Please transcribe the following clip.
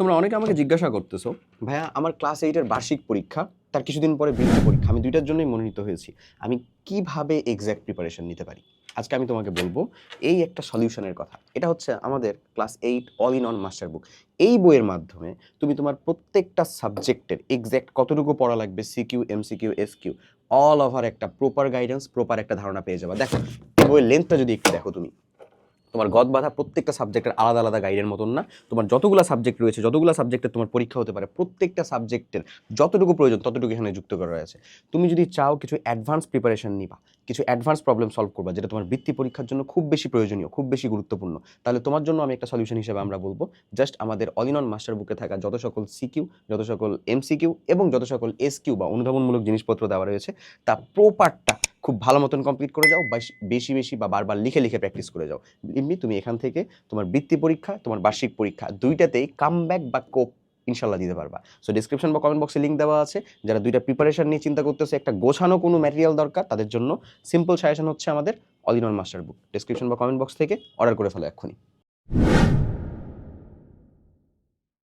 তোমরা অনেকে আমাকে জিজ্ঞাসা করতেছো, ভাইয়া, আমার ক্লাস এইটের বার্ষিক পরীক্ষা, তার কিছুদিন পরে বৃত্তি পরীক্ষা, আমি দুইটার জন্যই মনোনীত হয়েছি, আমি কীভাবে এক্স্যাক্ট প্রিপারেশন নিতে পারি? আজকে আমি তোমাকে বলব এই একটা সলিউশনের কথা। এটা হচ্ছে আমাদের class eight all in one master book এই বইয়ের মাধ্যমে তুমি তোমার প্রত্যেকটা সাবজেক্টের এক্স্যাক্ট কতটুকু পড়া লাগবে CQ MCQ SQ all over একটা প্রপার গাইডেন্স প্রপার একটা ধারণা পেয়ে যাবে। দেখো বইয়ের লেন্থটা যদি একটু দেখো তুমি। তোমার গদ বাধা প্রত্যেকটা সাবজেক্টের আলাদা আলাদা গাইডের মতন না। তোমার যতগুলো সাবজেক্ট রয়েছে, যতগুলো সাবজেক্টের তোমার পরীক্ষা হতে পারে, প্রত্যেকটা সাবজেক্টের যতটুকু প্রয়োজন, ততটুকু এখানে যুক্ত করা রয়েছে। তুমি যদি চাও কিছু অ্যাডভান্স প্রিপারেশন নিবা, কিছু অ্যাডভান্স প্রবলেম সলভ করবা, যেটা তোমার বৃত্তি পরীক্ষার জন্য খুব বেশি প্রয়োজনীয়, খুব বেশি গুরুত্বপূর্ণ, তাহলে তোমার জন্য আমি একটা সলিউশন হিসেবে আমরা বলব জাস্ট আমাদের অল ইন অন মাস্টার বুকে থাকা যত সকল সিকিউ যত সকল এমসিকিউ এবং যত সকল এসকিউ বা অনুধাবনমূলক জিনিসপত্র দেওয়া রয়েছে, তা প্রপারটা খুব ভালো মতন কমপ্লিট করে যাও, বেশ- বেশি বা বারবার লিখে লিখে প্র্যাকটিস করে যাও। এমনি তুমি এখান থেকে তোমার বৃত্তি পরীক্ষা, তোমার বার্ষিক পরীক্ষা দুইটাতেই কামব্যাক বা কোপ ইনশাল্লাহ দিতে পারবা। সো ডিসক্রিপশন বা কমেন্ট বক্সে লিঙ্ক দেওয়া আছে। যারা দুইটা প্রিপারেশন নিয়ে চিন্তা করতেছে, একটা গোছানো কোনো ম্যাটেরিয়াল দরকার, তাদের জন্য সিম্পল সাজেশন হচ্ছে আমাদের all in one master book description বা কমেন্ট বক্স থেকে অর্ডার করে ফেলো এক্ষুনি।